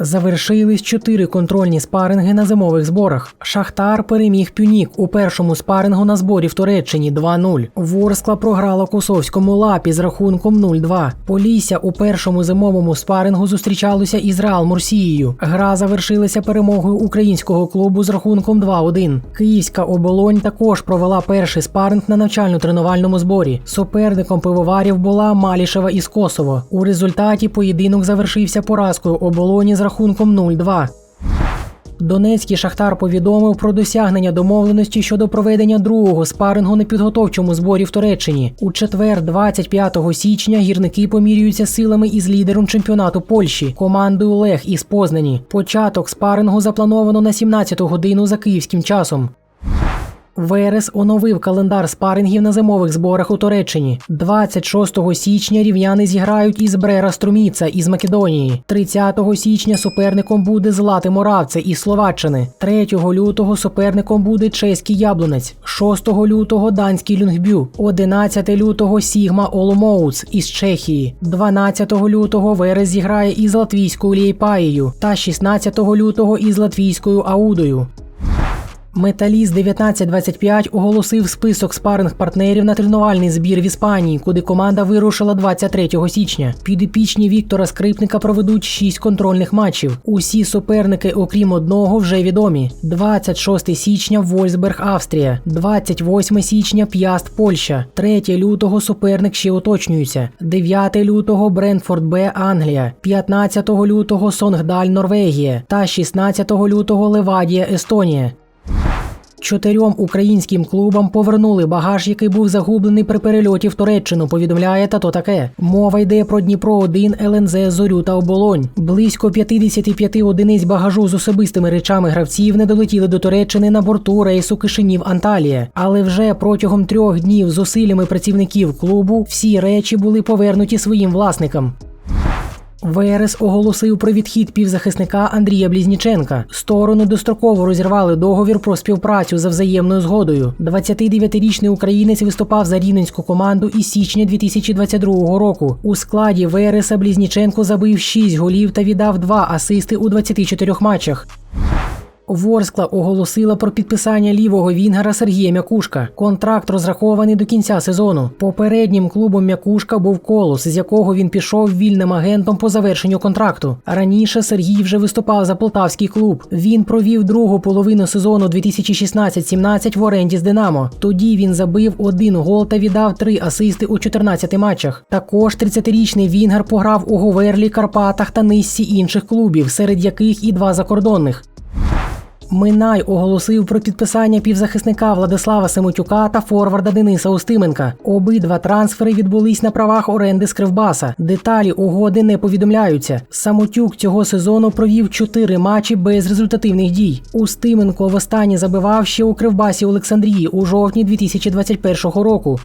Завершились чотири контрольні спаринги на зимових зборах. Шахтар переміг Пюнік у першому спарингу на зборі в Туреччині 2-0. Ворскла програла Косовському лапі з рахунком 0-2. Полісся у першому зимовому спарингу зустрічалося із Реал Мурсією. Гра завершилася перемогою українського клубу з рахунком 2-1. Київська оболонь також провела перший спаринг на навчально-тренувальному зборі. Суперником пивоварів була Малішева із Косово. У результаті поєдинок завершився поразкою оболоні з рахунком 0-2. Донецький шахтар повідомив про досягнення домовленості щодо проведення другого спарингу на підготовчому зборі в Туреччині. У четвер, 25 січня, гірники помірюються силами із лідером чемпіонату Польщі командою Лех із Познані. Початок спарингу заплановано на 17 годину за київським часом. Верес оновив календар спарингів на зимових зборах у Туреччині. 26 січня рівняни зіграють із Брера Струміца із Македонії. 30 січня суперником буде Злати Моравце із Словаччини. 3 лютого суперником буде чеський яблунець. 6 лютого данський Люнгбю. 11 лютого Сігма Оломоуц із Чехії. 12 лютого Верес зіграє із латвійською Лєйпаєю та 16 лютого із латвійською Аудою. Металіст 1925 оголосив список спаринг партнерів на тренувальний збір в Іспанії, куди команда вирушила 23 січня. Підопічні Віктора Скрипника проведуть 6 контрольних матчів. Усі суперники, окрім одного, вже відомі: 26 січня Вольсберг, Австрія, 28 січня П'яст, Польща, 3 лютого суперник ще уточнюється, 9 лютого Брентфорд Б, Англія, 15 лютого Сонгдаль, Норвегія та 16 лютого Левадія, Естонія. Чотирьом українським клубам повернули багаж, який був загублений при перельоті в Туреччину. Повідомляє тато таке. Мова йде про Дніпро 1 ЛНЗ Зорю та Оболонь. Близько 55 одиниць багажу з особистими речами гравців не долетіли до Туреччини на борту рейсу Кишинів Анталія. Але вже протягом трьох днів з усиллями працівників клубу всі речі були повернуті своїм власникам. Верес оголосив про відхід півзахисника Андрія Блізніченка. Сторони достроково розірвали договір про співпрацю за взаємною згодою. 29-річний українець виступав за рівненську команду із січня 2022 року. У складі Вереса Блізніченко забив 6 голів та віддав 2 асисти у 24 матчах. Ворскла оголосила про підписання лівого вінгера Сергія Мякушка. Контракт розрахований до кінця сезону. Попереднім клубом Мякушка був колос, з якого він пішов вільним агентом по завершенню контракту. Раніше Сергій вже виступав за полтавський клуб. Він провів другу половину сезону 2016-17 в оренді з Динамо. Тоді він забив один гол та віддав три асисти у 14 матчах. Також 30-річний Вінгер пограв у Говерлі, Карпатах та низці інших клубів, серед яких і два закордонних. Минай оголосив про підписання півзахисника Владислава Семутюка та форварда Дениса Устименка. Обидва трансфери відбулись на правах оренди з Кривбаса. Деталі угоди не повідомляються. Самотюк цього сезону провів чотири матчі без результативних дій. Устименко востаннє забивав ще у Кривбасі Олександрії у жовтні 2021 року.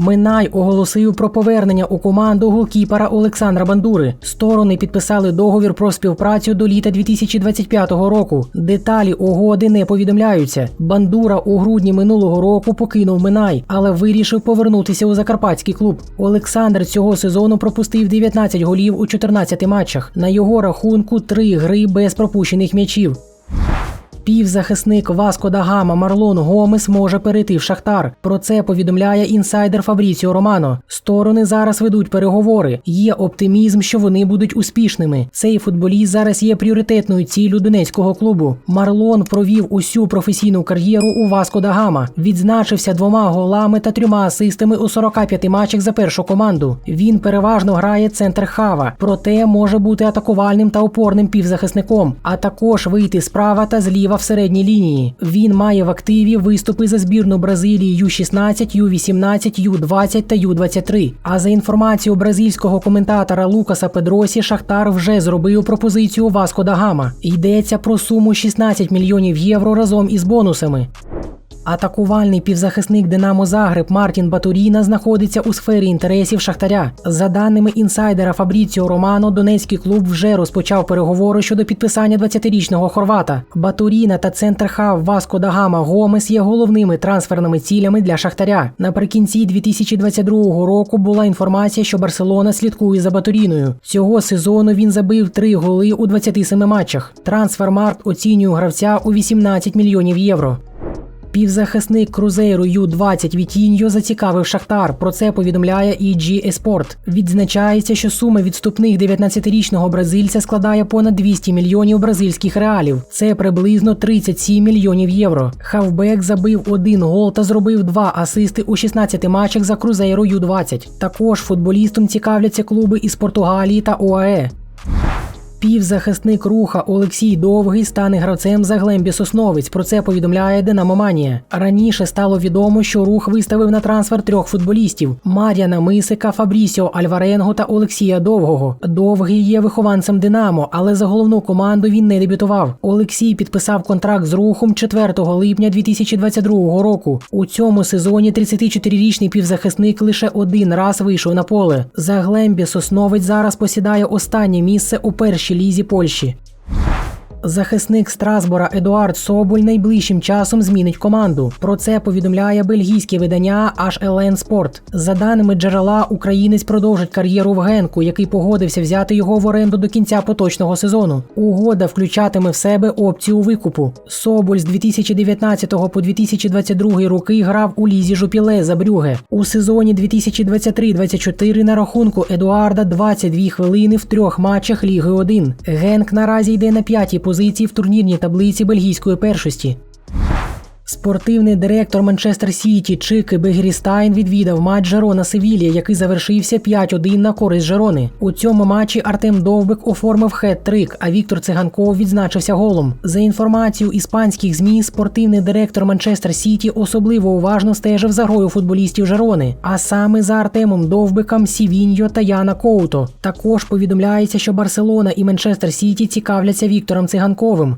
Минай оголосив про повернення у команду голкіпера Олександра Бандури. Сторони підписали договір про співпрацю до літа 2025 року. Деталі угоди не повідомляються. Бандура у грудні минулого року покинув Минай, але вирішив повернутися у закарпатський клуб. Олександр цього сезону пропустив 19 голів у 14 матчах. На його рахунку три гри без пропущених м'ячів. Півзахисник Васко да Гама Марлон Гомес може перейти в Шахтар. Про це повідомляє інсайдер Фабріціо Романо. Сторони зараз ведуть переговори. Є оптимізм, що вони будуть успішними. Цей футболіст зараз є пріоритетною ціллю донецького клубу. Марлон провів усю професійну кар'єру у Васко да Гама. Відзначився двома голами та трьома асистами у 45 матчах за першу команду. Він переважно грає центр хава, проте може бути атакувальним та опорним півзахисником, а також вийти справа та зліва в середній лінії. Він має в активі виступи за збірну Бразилії Ю-16, Ю-18, Ю-20 та Ю-23. А за інформацією бразильського коментатора Лукаса Педросі, Шахтар вже зробив пропозицію Васко да. Йдеться про суму 16 мільйонів євро разом із бонусами. Атакувальний півзахисник Динамо Загреб Мартін Батуріна знаходиться у сфері інтересів Шахтаря. За даними інсайдера Фабріціо Романо, донецький клуб вже розпочав переговори щодо підписання 20-річного хорвата. Батуріна та центр хав Васко да Гама Гомес є головними трансферними цілями для Шахтаря. Наприкінці 2022 року була інформація, що Барселона слідкує за Батуріною. Цього сезону він забив три голи у 27 матчах. Трансфермаркт оцінює гравця у 18 мільйонів євро. Півзахисник Крузейру Ю-20 Вітіньо зацікавив Шахтар. Про це повідомляє EG Esport. Відзначається, що сума відступних 19-річного бразильця складає понад 200 мільйонів бразильських реалів. Це приблизно 37 мільйонів євро. Хавбек забив один гол та зробив два асисти у 16 матчах за Крузейру Ю-20. Також футболістом цікавляться клуби із Португалії та ОАЕ. Півзахисник руха Олексій Довгий стане гравцем за Глембі Сосновець. Про це повідомляє Динамоманія. Раніше стало відомо, що рух виставив на трансфер трьох футболістів: Мар'яна Мисика, Фабрісіо Альваренго та Олексія Довгого. Довгий є вихованцем Динамо, але за головну команду він не дебютував. Олексій підписав контракт з рухом 4 липня 2022 року. У цьому сезоні 34-річний півзахисник лише один раз вийшов на поле. За Глембі Сосновець зараз посідає останнє місце у першій лізі Польщі. Захисник Страсбора Едуард Соболь найближчим часом змінить команду. Про це повідомляє бельгійське видання HLN Sport. За даними джерела, українець продовжить кар'єру в Генку, який погодився взяти його в оренду до кінця поточного сезону. Угода включатиме в себе опцію викупу. Соболь з 2019 по 2022 роки грав у лізі Жупіле за Брюге. У сезоні 2023-24 на рахунку Едуарда 22 хвилини в трьох матчах Ліги 1. Генк наразі йде на п'ятій позиції в турнірній таблиці бельгійської першості. Спортивний директор Манчестер Сіті Чики Бегрістайн відвідав матч Жерона Севілія, який завершився 5-1 на користь Жерони. У цьому матчі Артем Довбик оформив хет-трик, а Віктор Циганков відзначився голом. За інформацією іспанських змі, спортивний директор Манчестер Сіті особливо уважно стежив за грою футболістів Жерони, а саме за Артемом Довбиком, Сівіньо та Яна Коуто. Також повідомляється, що Барселона і Манчестер Сіті цікавляться Віктором Циганковим.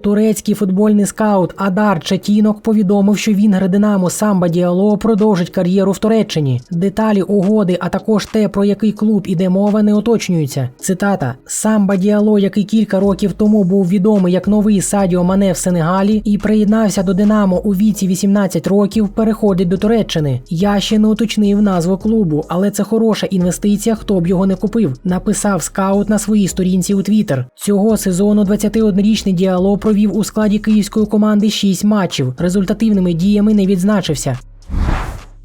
Турецький футбольний скаут Адар Чатінок повідомив, що вінгер Динамо Самба Діало продовжить кар'єру в Туреччині. Деталі угоди, а також те, про який клуб іде мова, не уточнюються. Цитата: Самба Діало, який кілька років тому був відомий як новий Садіо Мане в Сенегалі і приєднався до Динамо у віці 18 років, переходить до Туреччини. Я ще не уточнив назву клубу, але це хороша інвестиція, хто б його не купив. Написав скаут на своїй сторінці у Твіттер. Цього сезону 21-річний діало провів у складі київської команди 6 матчів. Результативними діями не відзначився.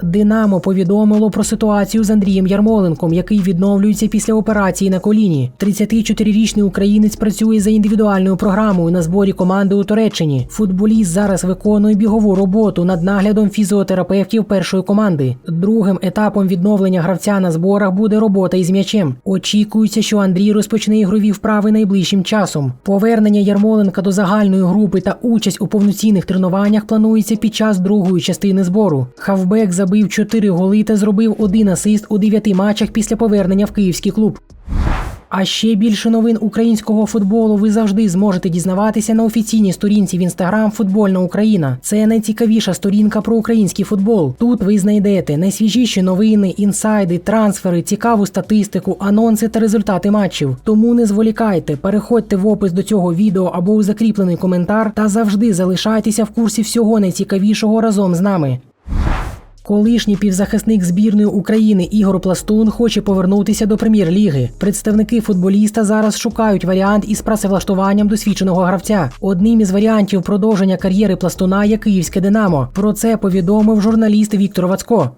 Динамо повідомило про ситуацію з Андрієм Ярмоленком, який відновлюється після операції на коліні. 34-річний українець працює за індивідуальною програмою на зборі команди у Туреччині. Футболіст зараз виконує бігову роботу над наглядом фізіотерапевтів першої команди. Другим етапом відновлення гравця на зборах буде робота із м'ячем. Очікується, що Андрій розпочне ігрові вправи найближчим часом. Повернення Ярмоленка до загальної групи та участь у повноцінних тренуваннях планується під час другої частини збору. Хавбек забив 4 голи та зробив один асист у 9 матчах після повернення в київський клуб. А ще більше новин українського футболу ви завжди зможете дізнаватися на офіційній сторінці в інстаграм Футбольна Україна. Це найцікавіша сторінка про український футбол. Тут ви знайдете найсвіжіші новини, інсайди, трансфери, цікаву статистику, анонси та результати матчів. Тому не зволікайте, переходьте в опис до цього відео або у закріплений коментар та завжди залишайтеся в курсі всього найцікавішого разом з нами. Колишній півзахисник збірної України Ігор Пластун хоче повернутися до прем'єр-ліги. Представники футболіста зараз шукають варіант із працевлаштуванням досвідченого гравця. Одним із варіантів продовження кар'єри Пластуна є київське Динамо. Про це повідомив журналіст Віктор Вацко.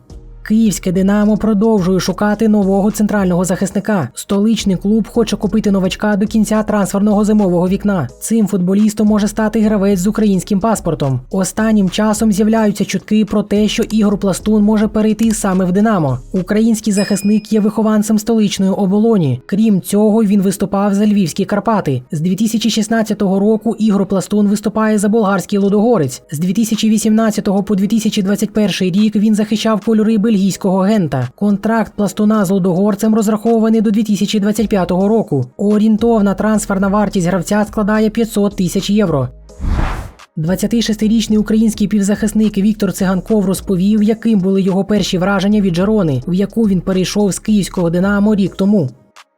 Київське Динамо продовжує шукати нового центрального захисника. Столичний клуб хоче купити новачка до кінця трансферного зимового вікна. Цим футболістом може стати гравець з українським паспортом. Останнім часом з'являються чутки про те, що Ігор Пластун може перейти саме в Динамо. Український захисник є вихованцем столичної оболоні. Крім цього, він виступав за львівські Карпати. З 2016 року Ігор Пластун виступає за болгарський Лудогорець. З 2018 по 2021 рік він захищав кольори бельгійського гента. Контракт пластуна з лудогорцем розрахований до 2025 року. Орієнтовна трансферна вартість гравця складає 500 тисяч євро. 26-річний український півзахисник Віктор Циганков розповів, яким були його перші враження від Жерони, в яку він перейшов з київського Динамо рік тому.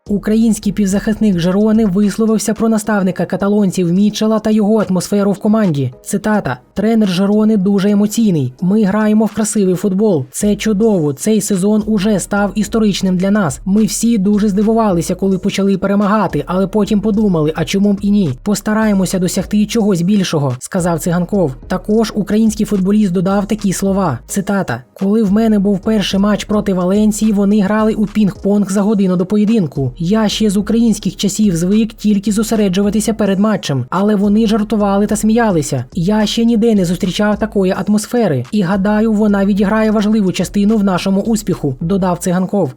Український півзахисник Жерони висловився про наставника каталонців Мітчела та його атмосферу в команді. Цитата: Тренер Жерони дуже емоційний. Ми граємо в красивий футбол. Це чудово. Цей сезон уже став історичним для нас. Ми всі дуже здивувалися, коли почали перемагати, але потім подумали, а чому б і ні? Постараємося досягти чогось більшого, сказав циганков. Також український футболіст додав такі слова: цитата: Коли в мене був перший матч проти Валенції, вони грали у пінг-понг за годину до поєдинку. Я ще з українських часів звик тільки зосереджуватися перед матчем, але вони жартували та сміялися. Я ще ніде не зустрічав такої атмосфери, і гадаю, вона відіграє важливу частину в нашому успіху, додав циганков.